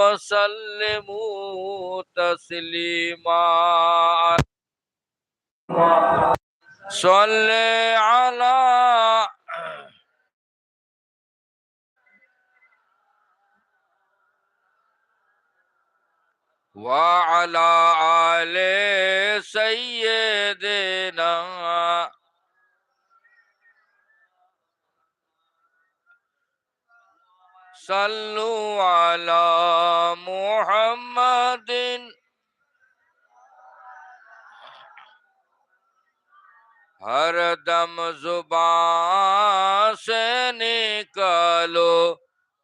وسلموا تسليما. صل على وعلى آل سيدنا صلوا على محمد. ہر دم زبان سے نکالو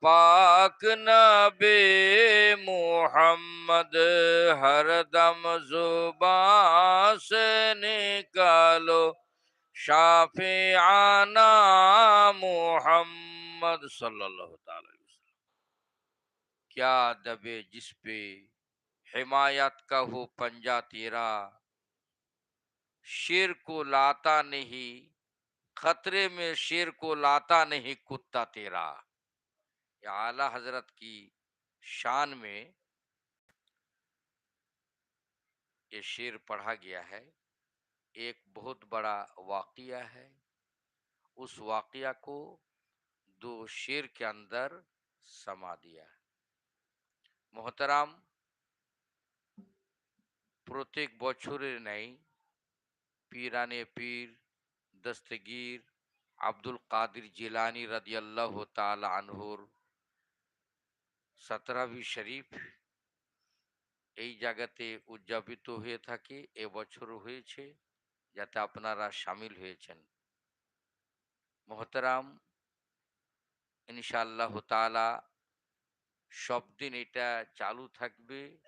پاک نبی محمد۔ ہر دم زبان سے نکالو شافعانا محمد صلی اللہ تعالی۔ क्या दबे जिस पे? हिमायत का हो पंजा तेरा। शेर को लाता नहीं, खतरे में शेर को लाता नहीं कुत्ता तेरा। ये आला हज़रत की शान में ये शेर पढ़ा गया है। एक बहुत बड़ा वाकया है। उस वाकया को दो शेर के अंदर समा दिया है। মোহতারাম প্রত্যেক বছরের ন্যায় পীরানে পীর, দস্তগীর, আব্দুল কাদির জিলানি রাদিয়াল্লাহ তাআলা আনহুর সতরাবি শরীফ এই জায়গাতে উদযাপিত হয়ে থাকে এবছর হয়েছে যাতে আপনারা সামিল হয়েছেন। মোহতারাম, ইনশাআল্লাহ তাআলা সব দিন এটা চালু থাকবে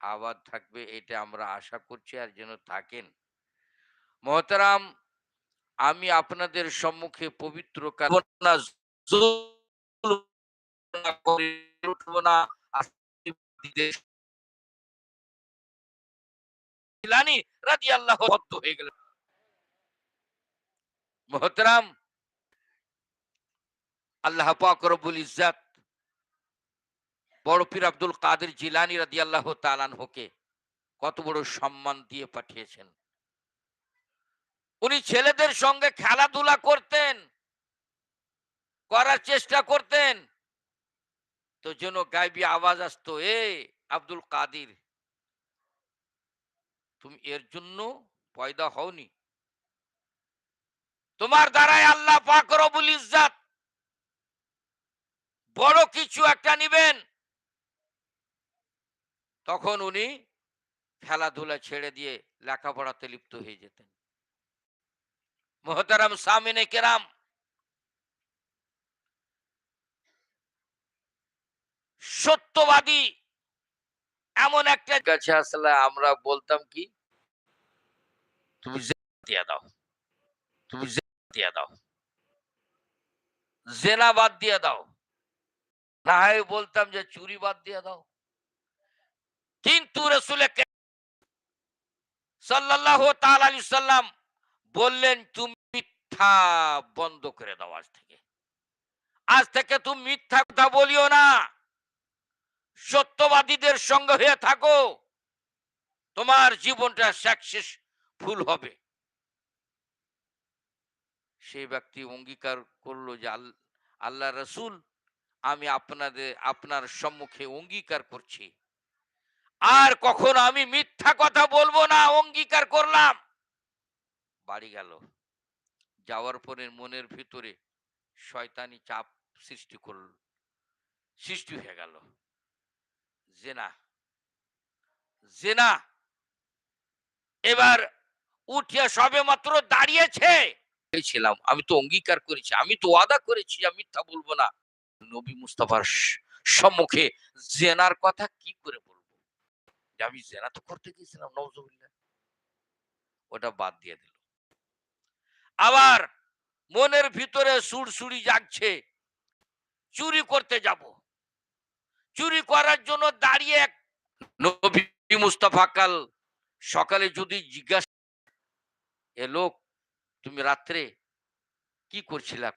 আবাদ থাকবে এটা আমরা আশা করছি আর যেন থাকেন। মহতারাম আমি আপনাদের সম্মুখে পবিত্র কাল- না, জুলুম না করে বড় পীর আব্দুল কাদের জিলানি রাদিয়াল্লাহু তাআলাকে কত বড় সম্মান দিয়ে পাঠিয়েছেন। উনি ছেলেদের সঙ্গে খেলাধুলা করতেন, করার চেষ্টা করতেন। তো যেন গাইবি আওয়াজ আসতো, এ আব্দুল কাদির, তুমি এর জন্য পয়দা হওনি। তোমার দ্বারাই আল্লাহ পাক রবুল ইজ্জাত বড় কিছু একটা নিবেন। তখন উনি খেলাধুলা ছেড়ে দিয়ে লেখাপড়াতে লিপ্ত হয়ে যেতেন। মোহতারাম সামিনে কেরাম। সত্যবাদী এমন একটা কাছে আসলে আমরা বলতাম কি, তুমি জেনা দাও, তুমি জেনা দাও জেনা বাদ দিয়ে দাও। না হয় বলতাম যে চুরি বাদ দিয়ে দাও। কিন্তু রসুল সাল্লাম বললেন, তুমি মিথ্যা বন্ধ করে দাও আজ থেকে। আজ থেকে তুমি মিথ্যা কথা বলিও না। সত্যবাদীদের সঙ্গে হয়ে থাকো। তোমার জীবনটা সাকসেস ফুল হবে। সেই ব্যক্তি অঙ্গীকার করল যে আল্লাহ রসুল, আমি আপনাদের আপনার সম্মুখে অঙ্গীকার করছি। আর কখনো আমি মিথ্যা কথা বলব না, অঙ্গীকার করলাম। বাড়ি গেল। যাওয়ার পরে মনের ভিতরে শয়তানি চাপ সৃষ্টি করল সৃষ্টি হয়ে গেল। জেনা জেনা, এবার উঠিয়া সবে মাত্র দাঁড়িয়েছে। ছিলাম, আমি তো অঙ্গীকার করেছি, আমি তো ওয়াদা করেছি, আমি মিথ্যা বলব না। নবী মুস্তাফার সম্মুখে জেনার কথা কি করে আমি জেনা তো করতে গিয়েছিলাম নজরুল্লাহ ওটা বাদ দিয়ে দিল। আবার মনের ভিতরে চুরি করতে যাব। চুরি করার জন্য দাঁড়িয়ে এক নবী মুস্তাফা কাল সকালে যদি জিজ্ঞাসা এ লোক, তুমি রাত্রে কি করছিলাম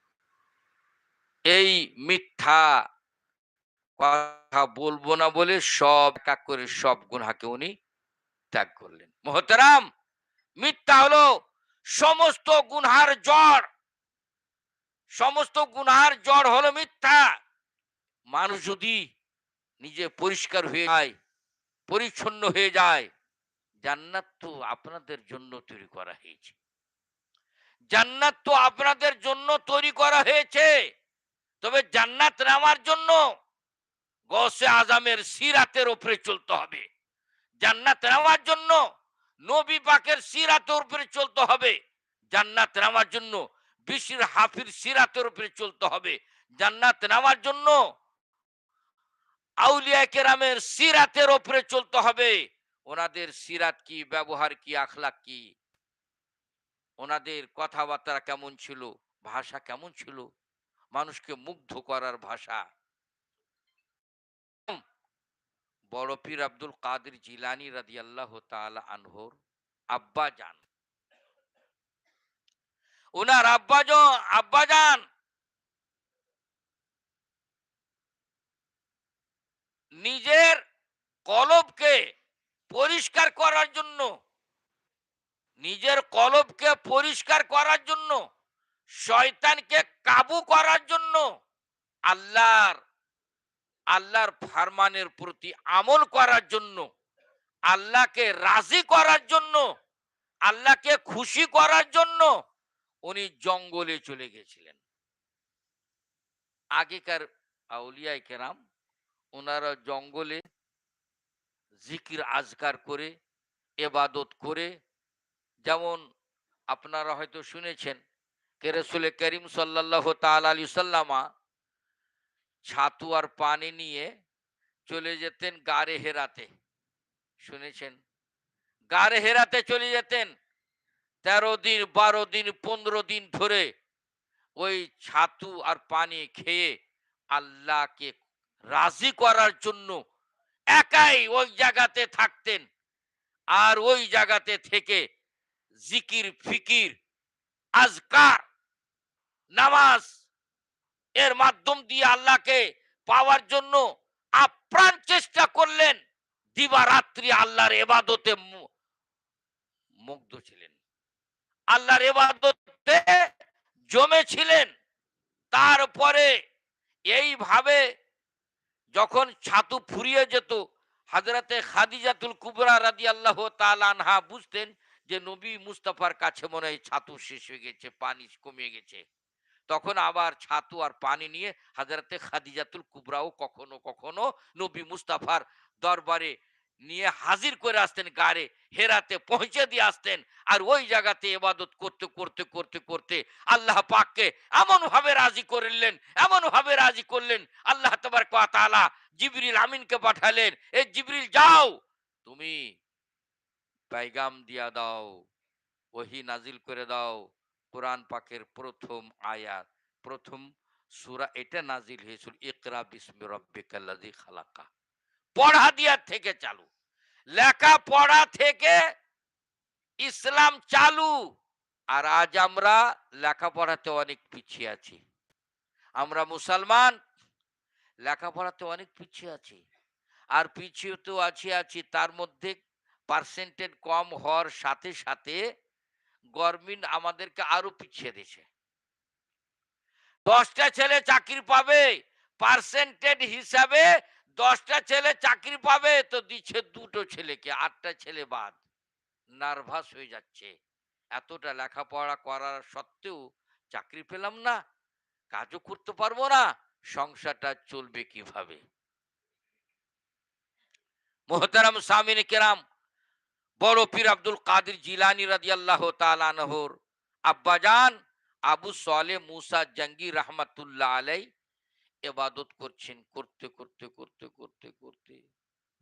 এই মিথ্যা কথা বলব না বলে সব এক করে সব গুনহাকে উনি ত্যাগ করলেন। মোহতারাম, মিথ্যা হলো সমস্ত গুনহার জ্বর। সমস্ত গুনহার জ্বর হলো মিথ্যা। মানুষ যদি নিজে পরিষ্কার হয়ে যায়, পরিচ্ছন্ন হয়ে যায়, জান্নাত তো আপনাদের জন্য তৈরি করা হয়েছে। জান্নাত তো আপনাদের জন্য তৈরি করা হয়েছে। তবে জান্নাত নামার জন্য গসে আজামের সিরাতের উপরে চলতে হবে। জান্নাত নামার জন্য নবী পাকের সিরাতের উপরে চলতে হবে। জান্নাত নামার জন্য বিশির হাফির সিরাতের উপরে চলতে হবে। জান্নাত নামার জন্য আউলিয়া কেরামের সিরাতের উপরে চলতে হবে। ওনাদের সিরাত কি, ব্যবহার কি, আখলাক কি? ওনাদের কথাবার্তা কেমন ছিল, ভাষা কেমন ছিল? মানুষকে মুগ্ধ করার ভাষা। বড় পীর আব্দুল কাদের জিলানি রাদিয়াল্লাহ তাআলা আনহর আব্বা যান ওনার আব্বা আব্বা যান নিজের কলবকে পরিষ্কার করার জন্য, নিজের কলবকে পরিষ্কার করার জন্য, শয়তানকে কাবু করার জন্য আল্লাহর আল্লাহর ফারমানের প্রতি আমল করার জন্য, আল্লাহকে রাজি করার জন্য, আল্লাহকে খুশি করার জন্য উনি জঙ্গলে চলে গেছিলেন। আগেকার আউলিয়ায় কেরাম ওনারা জঙ্গলে জিকির আজকার করে, এবাদত করে, যেমন আপনারা হয়তো শুনেছেন, কে রসুল করিম সাল্লাহ তাল আলী সাল্লামা ছাতু আর পানি নিয়ে চলে যেতেন গাড়ে হেরাতে। শুনেছেন? গাড়ে হেরাতে চলে যেতেন। তেরো দিন, বারো দিন, পনেরো দিন ধরে ওই ছাতু আর পানি খেয়ে আল্লাহকে রাজি করার জন্য একাই ওই জায়গাতে থাকতেন। আর ওই জায়গাতে থেকে জিকির, ফিকির, আজকার, নামাজ এর মাধ্যম দিয়ে আল্লাহকে পাওয়ার জন্য আপ্রাণ চেষ্টা করলেন। দিবারাত্রি আল্লাহর এবাদতে মুগ্ধ ছিলেন। আল্লাহর এবাদতে জমেছিলেন। তারপরে এইভাবে যখন ছাতু ফুরিয়ে যেত হাজরাতে খাদিজাতুল কুবরা রাদি আল্লাহ আনহা বুঝতেন যে নবী মুস্তাফার কাছে মনে হয় ছাতু শেষ হয়ে গেছে, পানি কমে গেছে। তখন আবার ছাতু আর পানি নিয়ে হাজরাতে খাদিজাতুল কুবরাও কখনো কখনো নবী মুস্তাফার দরবারে নিয়ে হাজির করে আসতেন গাড়ে হেরাতে পৌঁছে দিয়ে আসতেন। আর ওই জায়গাতে এবাদত করতে করতে করতে করতে আল্লাহ পাককে এমন ভাবে রাজি করলেন এমন ভাবে রাজি করলেন, আল্লাহ তোমার কথা জিবরিল আমিনকে পাঠালেন, এ জিবরিল, যাও, তুমি পাইগাম দিয়া দাও, ওহি নাজিল করে দাও কোরআন পাকের প্রথম আয়াত, প্রথম সুরা এটা নাজিল হয়েছিল, ইকরা বিসমি রব্বিকাল্লাযী খালাকা। পড়া দিয়া থেকে চালু। লেখা পড়া থেকে ইসলাম চালু। আর আজ আমরা লেখাপড়াতে অনেক পিছিয়ে আছি। আমরা মুসলমান লেখাপড়াতে অনেক পিছিয়ে আছি। আর পিছিয়ে তো আছি আছি, তার মধ্যে পার্সেন্টেজ কম হওয়ার সাথে সাথে গভর্নমেন্ট আমাদেরকে আরও পিছিয়ে দিয়েছে। দশটা ছেলে চাকরি পাবে পার্সেন্টেজ হিসাবে দশটা ছেলে চাকরি পাবে, তো দিচ্ছে দুটো ছেলেকে, আটটা ছেলে বাদ। নার্ভাস হয়ে যাচ্ছে। এতটা লেখাপড়া করার সত্ত্বেও চাকরি পেলাম না, কাজও করতে পারব না, সংসারটা চলবে কীভাবে? মোহতারাম সামিন কেরাম বড় পীর আব্দুল কাদির জিলানি রাদিয়াল্লাহ তালানহর আব্বাজান আবু সলে মুসা জঙ্গি রহমতুল্লাহ আলাই এবাদত করছেন করতে করতে করতে করতে করতে।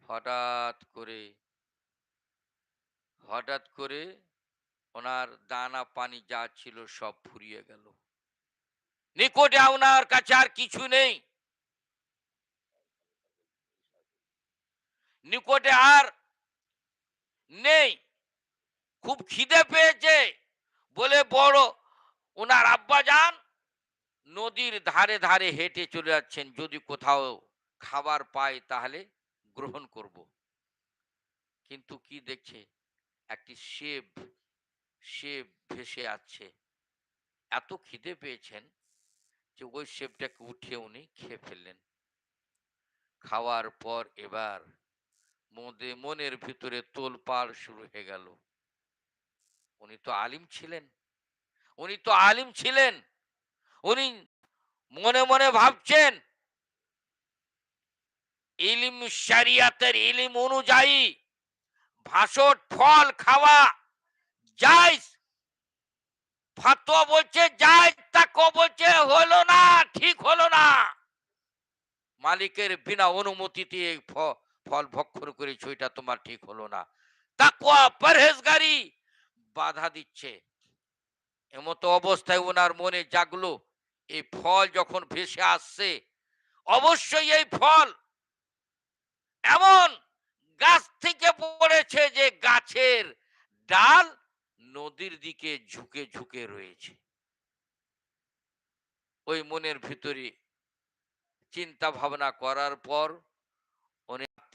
হঠাৎ করে হঠাৎ করে ওনার দানা পানি যা ছিল সব ফুরিয়ে গেল। নিকটে ওনার কাছে আর কিছু নেই। নিকটে আর নেই। খুব খিদে পেয়েছে বলে বড় ওনার আব্বা যান, নদীর ধারে ধারে হেঁটে চলে যাচ্ছেন, যদি কোথাও খাবার পাই তাহলে গ্রহণ করব। কিন্তু কি দেখছে? একটি সেব সেব ভেসে আছে এত খিদে পেয়েছেন যে ওই সেবটাকে উঠিয়ে উনি খেয়ে ফেললেন। খাওয়ার পর এবার মদে মনের ভিতরে তোলপাড় শুরু হয়ে গেল। উনি তো আলিম ছিলেন। উনি তো আলিম ছিলেন। উনি মনে মনে ভাবছেন, ইলিম শরিয়াতের ইলিম অনুযায়ী ভাষট ফল খাওয়া যায় ফাতোয়া বলছে যায় তাকে বলছে হলো না, ঠিক হলো না। মালিকের বিনা অনুমতিতে ফল ভক্ষণ করেছ এটা তোমার ঠিক হলো না। তাকুয়া, পরহেজগারি, বাধা দিচ্ছে। এমতো অবস্থায় ওনার মনে জাগলো, এই ফল যখন ভেসে আসছে, অবশ্যই এই ফল এমন গাছ থেকে পড়েছে যে গাছের ডাল নদীর দিকে ঝুঁকে ঝুঁকে রয়েছে। ওই মনের ভিতরে চিন্তা ভাবনা করার পর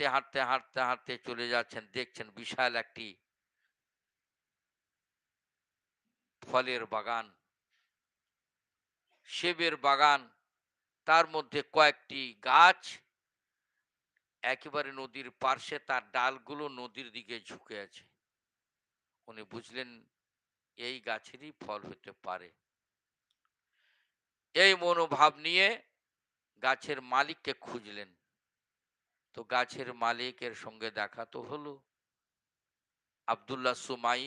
হাঁটতে হাঁটতে হাঁটতে হাঁটতে চলে যাচ্ছেন, দেখছেন বিশাল একটি ফলের বাগান। সেবের বাগান, তার মধ্যে কয়েকটি গাছ, একেবারে নদীর পার্শ্বে তার ডালগুলো নদীর দিকে ঝুঁকে আছে। উনি বুঝলেন, এই গাছেরই ফল হতে পারে। এই মনোভাব নিয়ে গাছের মালিককে খুঁজলেন। তো গাছের মালিকের সঙ্গে দেখা তো হলো। আবদুল্লাহ সুমাই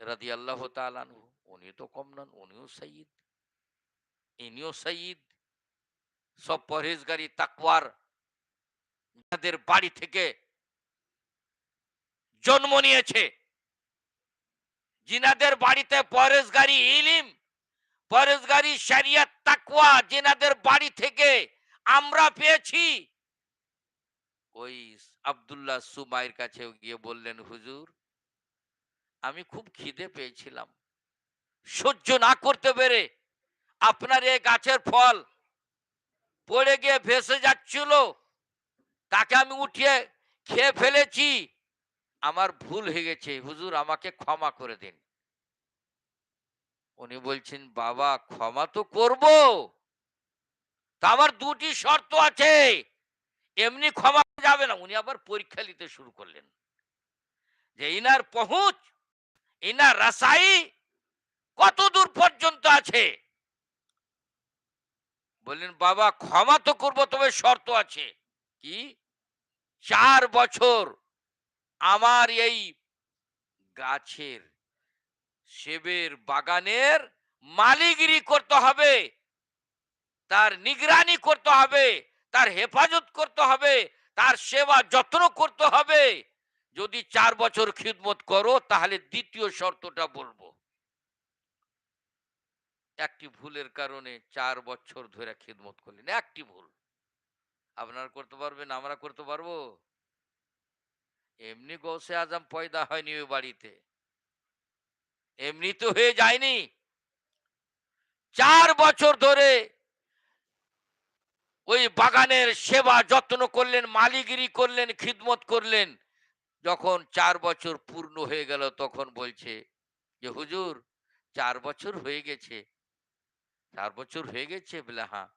রাদি আল্লাহ তালানহু উনি তো কম নন, উনিও সঈদ। ইনিও সঈদ। সব পরহেজগারি, তাকওয়ার, যাদের বাড়ি থেকে জন্ম নিয়েছে। জিনাদের বাড়িতে পরেশগারি ইলিম পরেশগারি শরিয়ত তাকওয়া, জিনাদের বাড়ি থেকে আমরা পেয়েছি। ওই আব্দুল্লাহ সুমাইয়ের কাছে গিয়ে বললেন, হুজুর, আমি খুব খিদে পেয়েছিলাম। সহ্য না করতে পেরে আপনার এই গাছের ফল পড়ে গিয়ে ভেসে যাচ্ছিল। তাকে আমি উঠিয়ে খেয়ে ফেলেছি। আমার ভুল হয়ে গেছে। হুজুর, আমাকে ক্ষমা করে দিন। উনি বলছেন, বাবা, ক্ষমা তো করব। তা আমার দুটি শর্ত আছে। এমনি ক্ষমা যাবে না। উনি আবার পরীক্ষা নিতে শুরু করলেন। যে ইনার পহুঁচ, ইনার রাসাই কত দূর পর্যন্ত আছে? বললেন, বাবা, ক্ষমা তো করব, তবে শর্ত আছে। কি? চার বছর আমার এই গাছের সেবের বাগানের মালিগিরি করতে হবে। তার নিগরানি করতে হবে। তার হেফাজত করতে হবে, তার সেবা যত্ন করতে হবে। যদি চার বছর খিদমত করো, তাহলে দ্বিতীয় শর্তটা বলব। একটি ভুলের কারণে চার বছর ধরে খিদমত করলেন, একটি ভুল। আপনারা করতে পারবেন, আমরা করতে পারব। এমনি গৌসে আজম পয়দা হয়নি ওই বাড়িতে। এমনি তো হয়ে যায়নি। চার বছর ধরে ওই বাগানের সেবা যত্ন করলেন, মালিগিরি করলেন, খিদমত করলেন। যখন চার বছর পূর্ণ হয়ে গেল, তখন বলছে যে, হুজুর, চার বছর হয়ে গেছে। চার বছর হয়ে গেছে? বলে হ্যাঁ।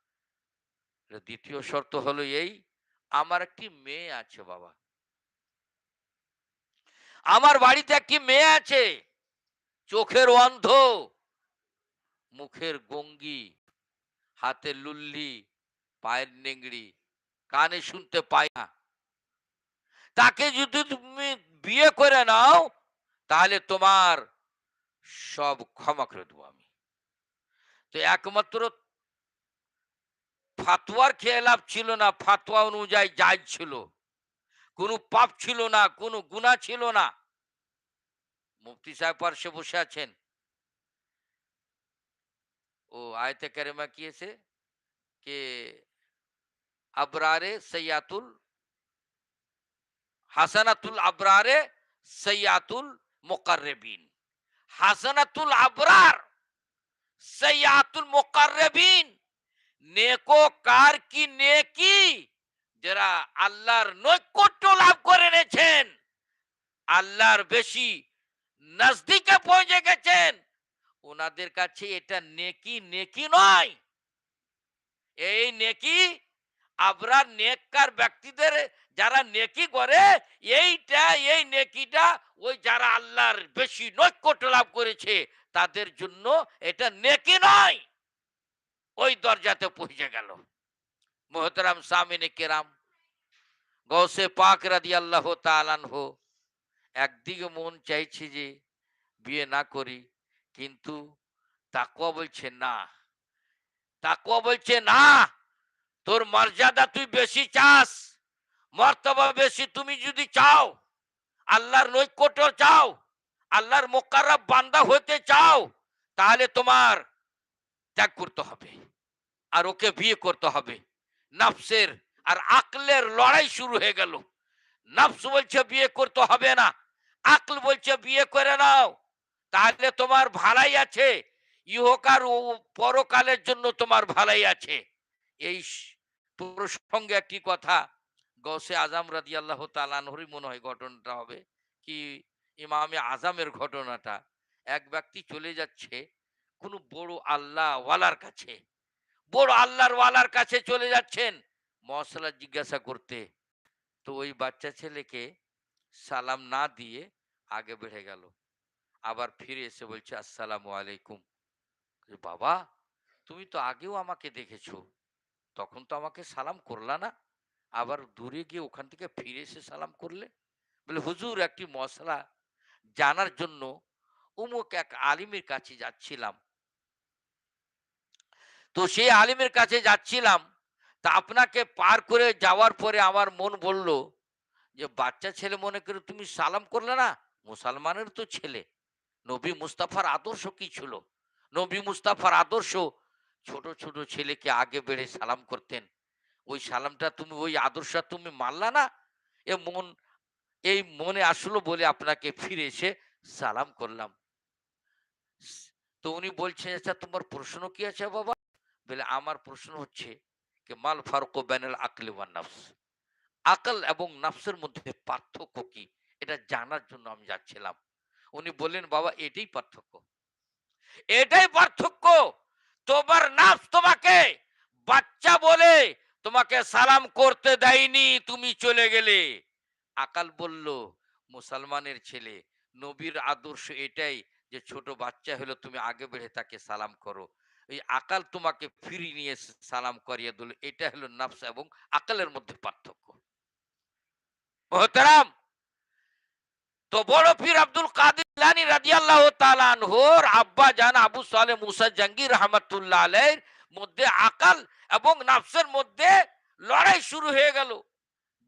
দ্বিতীয় শর্ত হলো এই, আমার একটি মেয়ে আছে বাবা। আমার বাড়িতে একটি মেয়ে আছে। চোখের অন্ধ, মুখের গঙ্গি হাতের লুল্লি পায়ের নেংড়ি, কানে শুনতে পায় না। তাকে যদি তুমি বিয়ে করে নাও, তাহলে তোমার সব ক্ষমা করে দেবো আমি। তো একমাত্র ফাতোয়ার খেলাপ ছিল না, ফাতোয়া অনুযায়ী জায়জ ছিল। কোনো পাপ ছিল না, কোনো গুণা ছিল না। মুফতি সাহেব পার্শ্বে বসে আছেন। ও আয়তে কারিমা কি আছে? কে আবরারে সৈয়াতুল হাসানাতুল আবরারে সৈয়াতুল মোকারবিন হাসানাতুল আবরার সৈয়াতুল নেকো কার কি নেকি যারা আল্লাহর নৈকট্য লাভ করে এনেছেন আল্লাহর বেশি নজদিকে পৌঁছে গেছেন ওনাদের কাছে এটা নেকি নেকি নয় এই নেকি আমরা নেককার ব্যক্তিদের যারা নেকি করে, এইটা, এই নেকিটা, ওই যারা আল্লাহর বেশি নৈকট্য লাভ করেছে, তাদের জন্য এটা নেকি নয়। ওই দরজাতে পৌঁছে গেল। মোহতরাম সামিনে কেরাম গৌসে পাক রাদি আল্লাহ হো একদিকে মন চাইছে যে বিয়ে না করি, কিন্তু তাকুয়া বলছে না। তাকুয়া বলছে না। তোর মর্যাদা তুই বেশি চাস, মর্তবা বেশি তুমি যদি চাও, আল্লাহর নৈকট্য চাও, আল্লাহর মোকাররব বান্দা হতে চাও, তাহলে তোমার ত্যাগ করতে হবে আর ওকে বিয়ে করতে হবে। নফসের আর আকলের লড়াই শুরু হয়ে গেল। নফস বলছে, বিয়ে করতে হবে না। আকল বলছে, বিয়ে করে নাও। তাহলে তোমার ভালাই আছে। ইহকার ও পরকালের জন্য তোমার ভালাই আছে। এই প্রসঙ্গে একটি কথা। গৌসে আজম রাদি আল্লাহ তালানহরই মনে হয় ঘটনাটা হবে কি, ইমামে আজামের ঘটনাটা। এক ব্যক্তি চলে যাচ্ছে কোনো বড় আল্লাহ ওয়ালার কাছে। বড় আল্লাহর ওয়ালার কাছে চলে যাচ্ছেন মশলা জিজ্ঞাসা করতে। তো ওই বাচ্চা ছেলেকে সালাম না দিয়ে আগে বেড়ে গেল। আবার ফিরে এসে বলছে, আসসালামু আলাইকুম। বাবা, তুমি তো আগেও আমাকে দেখেছ। তখন তো আমাকে সালাম করলা না। আবার দূরে গিয়ে ওখান থেকে ফিরে এসে সালাম করলে। বলে হুজুর একটি মশলা জানার জন্য উমুক এক আলিমের কাছে যাচ্ছিলাম। তো সেই আলিমের কাছে যাচ্ছিলাম। তা আপনাকে পার করে যাওয়ার পরে আমার মন বলল যে বাচ্চা ছেলে মনে করে তুমি সালাম করলে না? মুসলমানের তো ছেলে। নবী মুস্তাফার আদর্শ কি ছিল? নবী মুস্তাফার আদর্শ ছোট ছোট ছেলেকে আগে বেড়ে সালাম করতেন। ওই সালামটা তুমি, ওই আদর্শটা তুমি মানলা না। এ মন, এই মনে আসলো বলে আপনাকে ফিরে এসে সালাম করলাম। তো উনি বলছেন আচ্ছা তোমার প্রশ্ন কি আছে বাবা? বলে, আমার প্রশ্ন হচ্ছে যে মাল ফারুক বেনাল আকলি ওয়ান নাফস। আকল এবং নাফসের মধ্যে পার্থক্য কি? এটা জানার জন্য আমি যাচ্ছিলাম। উনি বললেন, বাবা, এটাই পার্থক্য। এটাই পার্থক্য? তোমার নাফস তোমাকে। বাচ্চা বলে তোমাকে সালাম করতে দেয়নি, তুমি চলে গেলে। আকাল বলল, মুসলমানের ছেলে, নবীর আদর্শ এটাই যে ছোট বাচ্চা হলো তুমি আগে বেড়ে তাকে সালাম করো। এই আকাল তোমাকে ফিরিয়ে নিয়ে সালাম করিয়ে দিল, এটা হলো নাফস এবং আকালের মধ্যে পার্থক্য। তো বড় পীর আব্দুল কাদের জিলানী আব্বা জান আবু সালেহ মুসা জাঙ্গির রহমাতুল্লাহ আলাইহির মধ্যে আকাল এবং নাফসের মধ্যে লড়াই শুরু হয়ে গেল,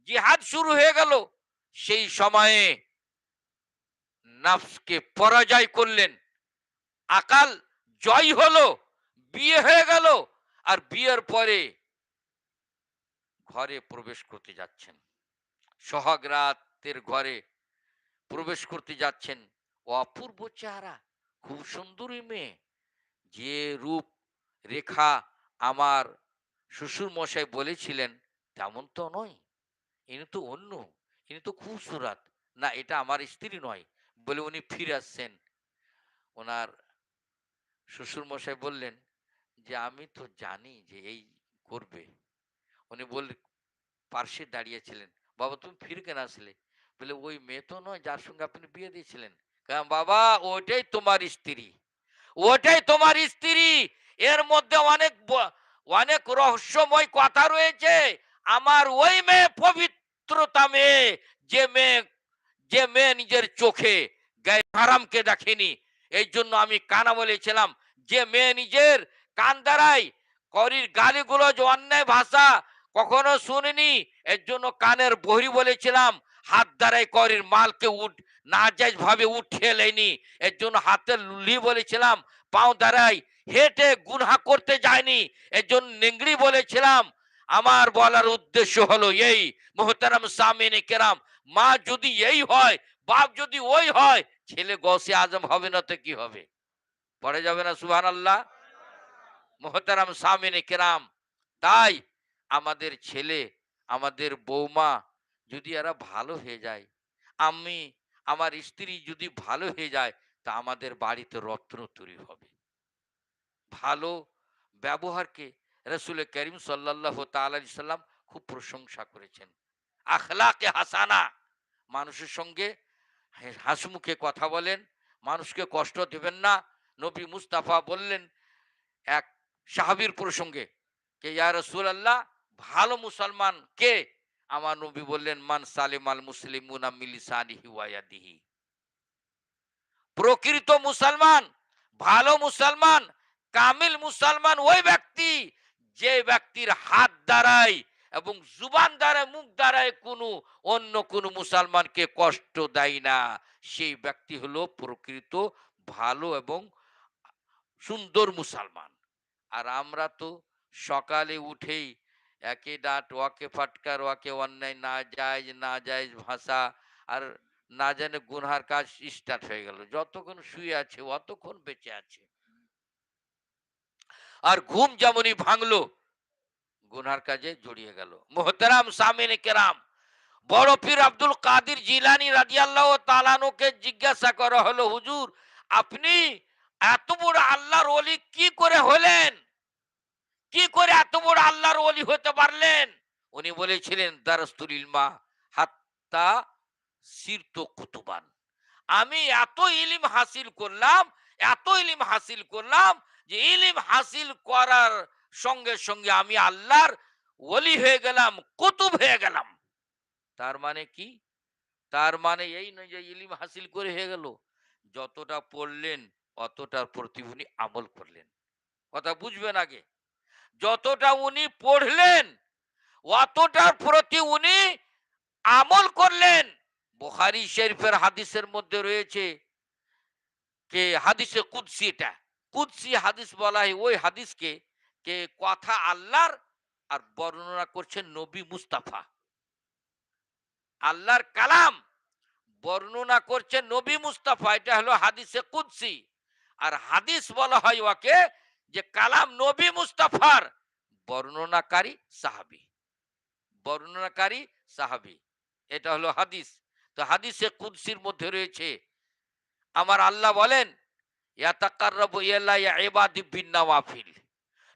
জিহাদ শুরু হয়ে গেল। সেই সময়ে নাফসকে পরাজয় করলেন। আকাল জয় হলো, বিয়ে হয়ে গেল আর বিয়ের পরে ঘরে প্রবেশ করতে যাচ্ছেন। সোহাগ রাতের ঘরে প্রবেশ করতে যাচ্ছেন। অপূর্ব চেহারা, খুব সুন্দরী মেয়ে। যে রূপ রেখা আমার শ্বশুর মশাই বলেছিলেন, তেমন তো নয়। ইনি তো অন্য, ইনি তো খুব সুরাত না, এটা আমার স্ত্রী নয় বলে উনি ফিরে আসছেন। ওনার শ্বশুর মশাই বললেন, যে আমি তো জানি যে এই করবে। উনি বললে, পার্শ্বে দাঁড়িয়েছিলেন বাবা, তুমি ফিরে কেন আসলে? বলে, ওই মেয়ে তো নয় যার সঙ্গে আপনি বিয়ে দিয়েছিলেন। বাবা, ওটাই তোমার স্ত্রী। ওটাই তোমার স্ত্রী। এর মধ্যে অনেক অনেক রহস্যময় কথা রয়েছে। আমার ওই মেয়ে পবিত্রতা মেয়ে, যে মেয়ে যে মেয়ে নিজের চোখে হারামকে দেখেনি। এই জন্য আমি কানা বলেছিলাম, যে মেয়ে নিজের কান দ্বারাই করির গালিগুলো যে অন্যায় ভাষা কখনো শুনিনি, এর জন্য কানের বহি বলেছিলাম, হাত দ্বারাই করির মালকে উঠ নাজাইজ ভাবে উঠিয়ে লেনি এর জন্য হাতের লুলি বলেছিলাম, পাও দ্বারাই হেঁটে গুনহা করতে যায়নি। এর জন্য নেংড়ি বলেছিলাম। আমার বলার উদ্দেশ্য হলো এই, মোহতারাম সামিনে কেরাম। মা যদি এই হয়, বাপ যদি ওই হয়, ছেলে গসে আজম হবে না তো কি হবে? পড়ে যাবে না সুহান আল্লাহ মোহতারাম সামিনে কেরাম। তাই আমাদের ছেলে, আমাদের বৌমা যদি এরা ভালো হয়ে যায়, আমি আমার স্ত্রী যদি ভালো হয়ে যায়, তা আমাদের বাড়িতে রত্ন তৈরি হবে। ভালো ব্যবহারকে রসুল করিম সাল্লাহ সাল্লাম খুব প্রশংসা করেছেন। আখলাকে হাসানা। মানুষের সঙ্গে হাসমুখে কথা বলেন, মানুষকে কষ্ট দেবেন না। নবী মুস্তাফা বললেন এক সাহাবীর প্রসঙ্গে কে ইয়া রসুল আল্লাহ ভালো মুসলমান কে আমার নবী বললেন, মান সালিম আল মুসলিমুনা মিলিসানিহি প্রকৃত মুসলমান, ভালো মুসলমান, কামিল মুসলমান ওই ব্যক্তি, যে ব্যক্তির হাত দ্বারাই এবং জুবান দ্বারা, মুখ দ্বারায় কোনো অন্য কোনো মুসলমানকে কষ্ট দেয় না। সেই ব্যক্তি হলো প্রকৃত ভালো এবং সুন্দর মুসলমান। আর আমরা তো সকালে উঠেই একে ডাট, ওয়াকে ফাটকার, ওয়াকে অন্যায়, না যায় না যায় ভাষা, আর না জানে গুনহার কাজ স্টার্ট হয়ে গেল। যতক্ষণ শুয়ে আছে, অতক্ষণ বেঁচে আছে। আর ঘুম যেমনই ভাঙলো, গুনহার কাজে জড়িয়ে গেল। মোহতারাম সামিন কেরাম, বড় পীর আব্দুল কাদির জিলানি রাজিয়াল্লাহ তালানুকে জিজ্ঞাসা করা হলো, হুজুর, আপনি এত বড় আল্লাহর ওলি কি করে হলেন? কি করে এত বড় আল্লাহর ওলি হতে পারলেন? উনি বলেছিলেন, দারস্তুল ইলমা হাত্তা সিরত কুতুবান। আমি এত ইলিম হাসিল করলাম, এত ইলিম হাসিল করলাম যে ইলিম হাসিল করার সঙ্গে সঙ্গে আমি আল্লাহর ওলি হয়ে গেলাম, কুতুব হয়ে গেলাম। তার মানে কি? তার মানে এই নয় যে ইলিম হাসিল করে হয়ে গেল। যতটা পড়লেন, অতটার প্রতি উনি আমল করলেন। কথা বুঝবেন আগে? যতটা উনি পড়লেন, অতটার প্রতি উনি আমল করলেন। বুখারী শরীফের হাদিসের মধ্যে রয়েছে কে হাদিসে কুদসি এটা। কুদসি হাদিস বলা হয়, ওই হাদিসকে কে কথা আল্লাহর আর বর্ণনা করছেন নবী মুস্তাফা। আল্লাহর কালাম বর্ণনা করছে নবী মুস্তাফা, এটা হলো হাদিসে কুদসি। আর হাদিস বলা হয় ওকে যে কালাম নবী মুস্তাফার বর্ণনাকারী সাহাবী। বর্ণনাকারী সাহাবী। এটা হলো হাদিস। তো হাদিসে কুদসির মধ্যে রয়েছে, আমার আল্লাহ বলেন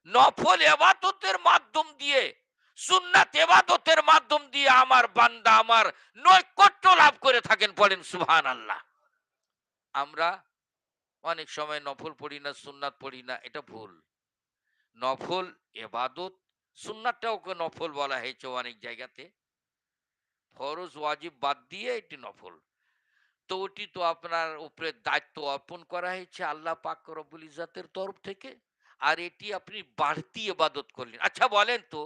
নফল এবাদতের মাধ্যম দিয়ে, সুন্নাত এবাদতের মাধ্যম দিয়ে আমার বান্দা আমার নৈকট্য লাভ করে থাকেন পড়েন সুবহান আল্লাহ আমরা অনেক সময় নফল পড়ি না, সুন্নাত পড়ি না, এটা ভুল। নফল, এবাদত, সুন্নাতটাও নফল বলা হয়েছে অনেক জায়গাতে। ফরজ, ওয়াজিব বাদ দিয়ে এটি নফল। তো ওটি তো আপনার উপরে দায়িত্ব অর্পণ করা হয়েছে আল্লাহ পাক রব্বুল ইজাতের তরফ থেকে। আর এটি আপনি বাড়তি এবাদত করলেন। আচ্ছা বলেন তো,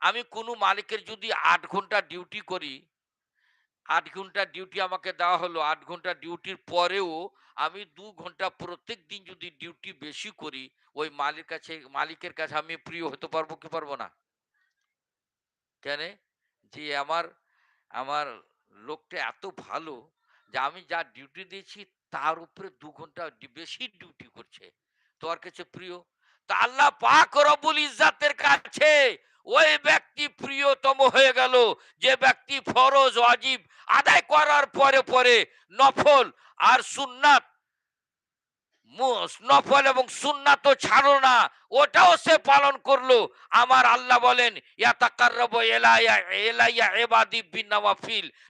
আমি কোনো মালিকের যদি আট ঘণ্টা ডিউটি করি আট ঘণ্টা ডিউটি আমাকে দেওয়া হলো। আট ঘণ্টা ডিউটির পরেও আমি দু ঘণ্টা প্রত্যেক দিন যদি ডিউটি বেশি করি, ওই মালিক কাছে, মালিকের কাছে আমি প্রিয় হতে পারব কি পারব না? কেন? যে আমার আমার লোকটা এত ভালো যে আমি যা ডিউটি দিয়েছি তার উপরে দু ঘণ্টা বেশি ডিউটি করছে। তোমার কাছে প্রিয়? তা আল্লাহ পাক রব্বুল ইজ্জাতের কাছে ওই ব্যক্তি প্রিয়তম হয়ে গেল। যে ব্যক্তি ফরজ, ওয়াজিব আদায় করার পরে পরে নফল আর সুন্নাত নফল এবং সুন্নাত তো ছাড়ো না, ওটাও সে পালন করল। আমার আল্লাহ বলেন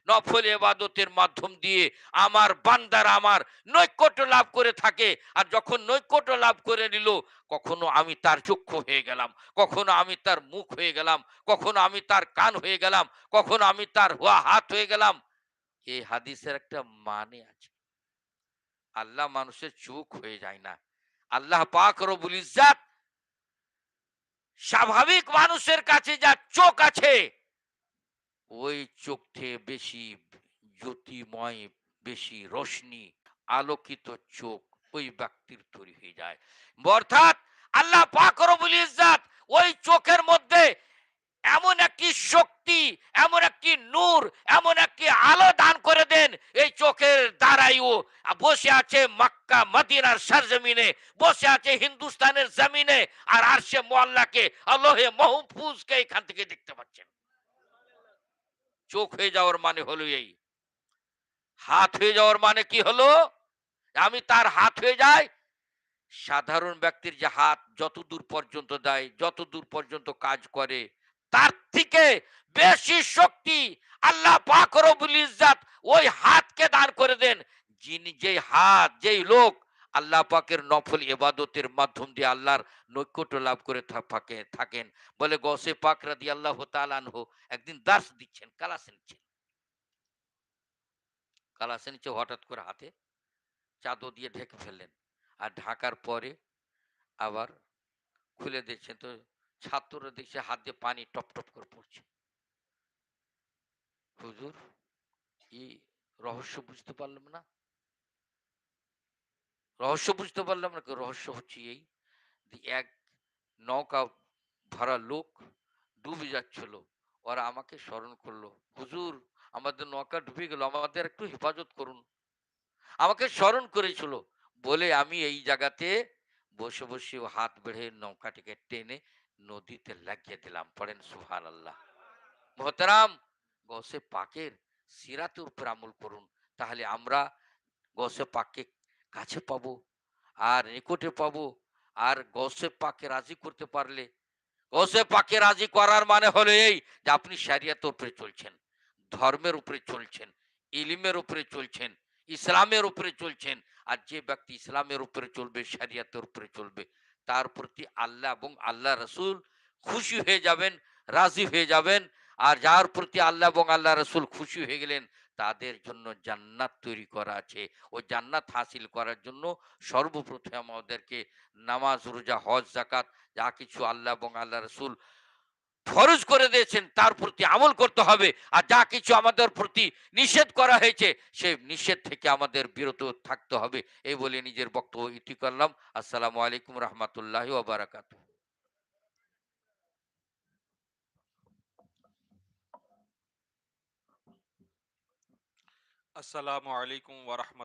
নফল ইবাদতের মাধ্যম দিয়ে আমার বান্দার আমার নৈকট্য লাভ করে থাকে। আর যখন নৈকট্য লাভ করে নিল, কখনো আমি তার চক্ষু হয়ে গেলাম, কখনো আমি তার মুখ হয়ে গেলাম, কখনো আমি তার কান হয়ে গেলাম, কখনো আমি তার হাত হয়ে গেলাম। এই হাদিসের একটা মানে আছে। আল্লাহ মানুষের চোখ হয়ে যায় না। আল্লাহ পাক রবুল ইজ্জাত স্বাভাবিক মানুষের কাছে যা চোখ আছে, ওই চোখে বেশি জ্যোতিময়, বেশি রোশনি, আলোকিত চোখ ওই ব্যক্তির তৈরি হয়ে যায়। অর্থাৎ আল্লাহ পাক রবুল ইজ্জাত ওই চোখের মধ্যে এমন একটি শক্তি, এমন একটি নূর, এমন একটি আলো দেন এই চোখের দ্বারাই ও বসে আছে মক্কা মদিনার সরজমিনে বসে আছে হিন্দুস্তানের জমিনে আর আরশে মোয়াল্লাকে আল্লাহে মহফুজকে এখান থেকে দেখতে পাচ্ছেন চোখ হয়ে যাওয়ার মানে হলো এই হাত হয়ে যাওয়ার মানে কি হলো আমি তার হাত হয়ে যাই সাধারণ ব্যক্তির যে হাত যত দূর পর্যন্ত দেয় যত দূর পর্যন্ত কাজ করে তার থেকে বেশি শক্তি আল্লাহ পাক রব্বুল ইজ্জাত ওই হাতকে দান করে দেন। যিনি যেই হাত, যেই লোক আল্লাহ পাকের নফল ইবাদতের মাধ্যম দিয়ে আল্লাহর নৈকট্য লাভ করে থাকে, থাকেন। বলে গসে পাক রাদি আল্লাহ তালানহ একদিন দাস দিচ্ছেন, কালাসে নিচ্ছেন। কালাসে নিচে হঠাৎ করে হাতে চাদর দিয়ে ঢেকে ফেললেন। আর ঢাকার পরে আবার খুলে দিচ্ছেন তো ছাত্ররা দেখছে হাত দিয়ে পানি টপ টপ করে পড়ছে। হুজুর, এই রহস্য বুঝতে পারলাম না। রহস্য বুঝতে পারলাম না রহস্য হচ্ছে এই এক নৌকা ভরা লোক ডুবে যাচ্ছিল, ওরা আমাকে স্মরণ করল, হুজুর, আমাদের নৌকা ডুবে গেল, আমাদের একটু হেফাজত করুন। আমাকে স্মরণ করেছিল, বলে আমি এই জায়গাতে বসে বসে হাত বেড়ে নৌকাটিকে টেনে নদীতে লাগিয়ে দিলাম, পড়েন সুহান আল্লাহ মহতারাম গসে পাকের সিরাতের উপর আমল করুন। তাহলে আমরা গসে পাককে কাছে পাব আর নিকটে পাবো আর গসে পাককে রাজি করতে পারলে। গসে পাককে রাজি করার মানে হলো এই যে আপনি শরিয়াতের উপরে চলছেন, ধর্মের উপরে চলছেন, ইলিমের উপরে চলছেন, ইসলামের উপরে চলছেন আর যে ব্যক্তি ইসলামের উপরে চলবে, শরিয়াতের উপরে চলবে, তার প্রতি আল্লাহ এবং আল্লাহ রসুল খুশি হয়ে যাবেন, রাজি হয়ে যাবেন আর যার প্রতি আল্লাহ এবং আল্লাহ রসুল খুশি হয়ে গেলেন, তাদের জন্য জান্নাত তৈরি করা আছে। ও জান্নাত হাসিল করার জন্য সর্বপ্রথম আমাদেরকে নামাজ, রোজা, হজ জাকাত যা কিছু আল্লাহ এবং আল্লাহ রসুল ফরজ করে দিয়েছেন, তার প্রতি আমল করতে হবে। আর যা কিছু আমাদের প্রতি নিষেধ করা হয়েছে, সেই নিষেধ থেকে আমাদের বিরত থাকতে হবে। এই বলে নিজের বক্তব্য ইতি করলাম। আসসালামু আলাইকুম রহমতুল্লাহ ওবারাকাতু আসসালামু আলাইকুম ওয়া রাহমাতুল্লাহ